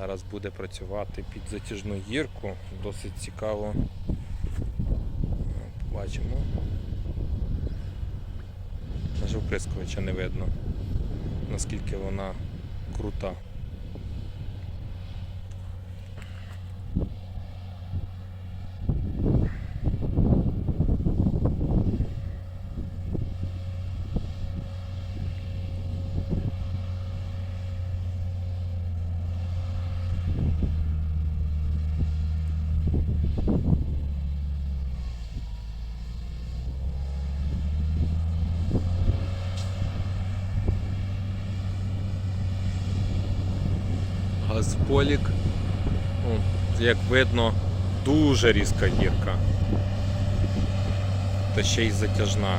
Зараз буде працювати під затяжну гірку. Досить цікаво. Бачимо. Навіть вприскувача не видно, наскільки вона крута. Газполік. Як видно, дуже різка гірка. Та ще й затяжна.